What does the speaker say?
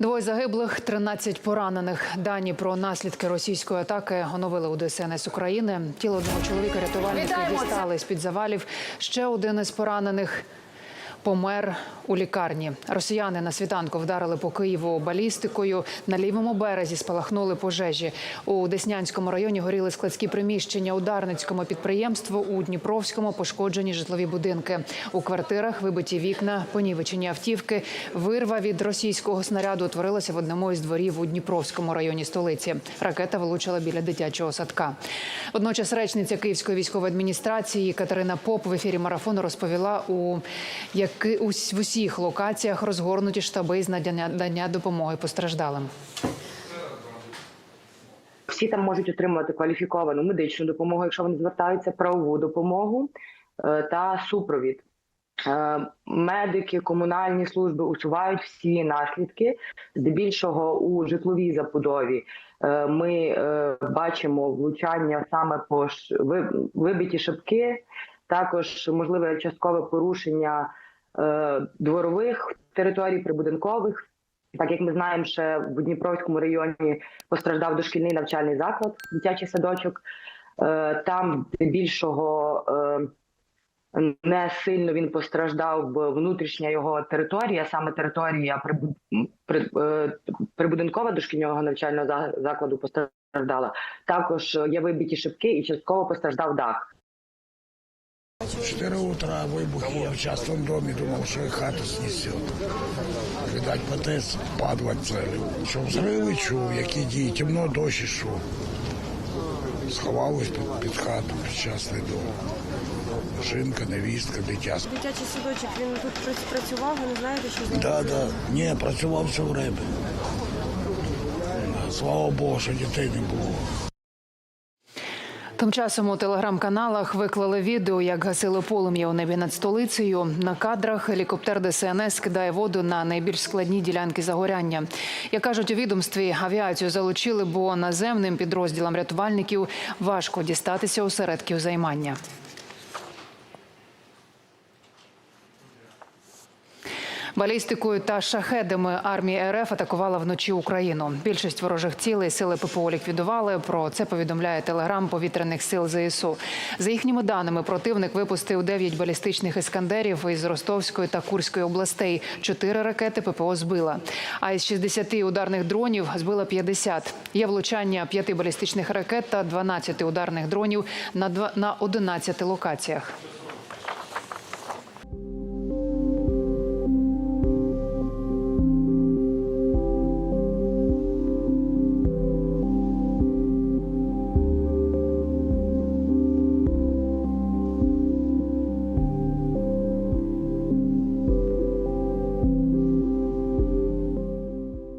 Двоє загиблих, 13 поранених. Дані про наслідки російської атаки оновили у ДСНС України. Тіло одного чоловіка рятувальники дістали з під завалів. Ще один із поранених помер у лікарні. Росіяни на світанку вдарили по Києву балістикою. На лівому березі спалахнули пожежі. У Деснянському районі горіли складські приміщення. У Дарницькому підприємству у Дніпровському пошкоджені житлові будинки. У квартирах вибиті вікна, понівечені автівки. Вирва від російського снаряду утворилася в одному із дворів у Дніпровському районі столиці. Ракета влучила біля дитячого садка. Водночас речниця Київської військової адміністрації Катерина Поп в ефірі марафону розповіла, у які у с- в усіх локаціях розгорнуті штаби з надання допомоги постраждалим. всі там можуть отримувати кваліфіковану медичну допомогу, якщо вони звертаються правову допомогу е, та супровід. Е, Медики, комунальні служби усувають всі наслідки. Здебільшого у житловій забудові е, ми бачимо влучання саме по вибиті шибки, також можливе часткове порушення дворових територій, прибудинкових. Так як ми знаємо, ще в Дніпровському районі постраждав дошкільний навчальний заклад, дитячий садочок. Е, Там більшого е, не сильно він постраждав б внутрішня його територія, саме територія прибу- при- е, прибудинкова дошкільного навчального закладу постраждала. Також є вибиті шибки і частково постраждав дах. В 4 утра выбухи. Я в частном доме думал, что и хату снесет. Видать, ПТС падла целив. Що взриви чув, які дії, темно дощ ішов. Сховались під, під хату, під частний дом. Жінка, невістка, дитя. Дитячий садочок, він тут пра- працював, ви не знаєте, що з ним? Да, да. Ні, працював все время. Да, Слава Богу, що дітей не було. Тим часом у телеграм-каналах виклали відео, як гасили полум'я у небі над столицею. На кадрах гелікоптер ДСНС кидає воду на найбільш складні ділянки загоряння. Як кажуть у відомстві, авіацію залучили, бо наземним підрозділам рятувальників важко дістатися осередків займання. Балістикою та шахедами армія РФ атакувала вночі Україну. Більшість ворожих цілей сили ППО ліквідували. Про це повідомляє телеграм повітряних сил ЗСУ. За їхніми даними, противник випустив 9 балістичних іскандерів із Ростовської та Курської областей. Чотири ракети ППО збила. А із 60 ударних дронів збила 50. Є влучання п'яти балістичних ракет та 12 ударних дронів на 11 локаціях.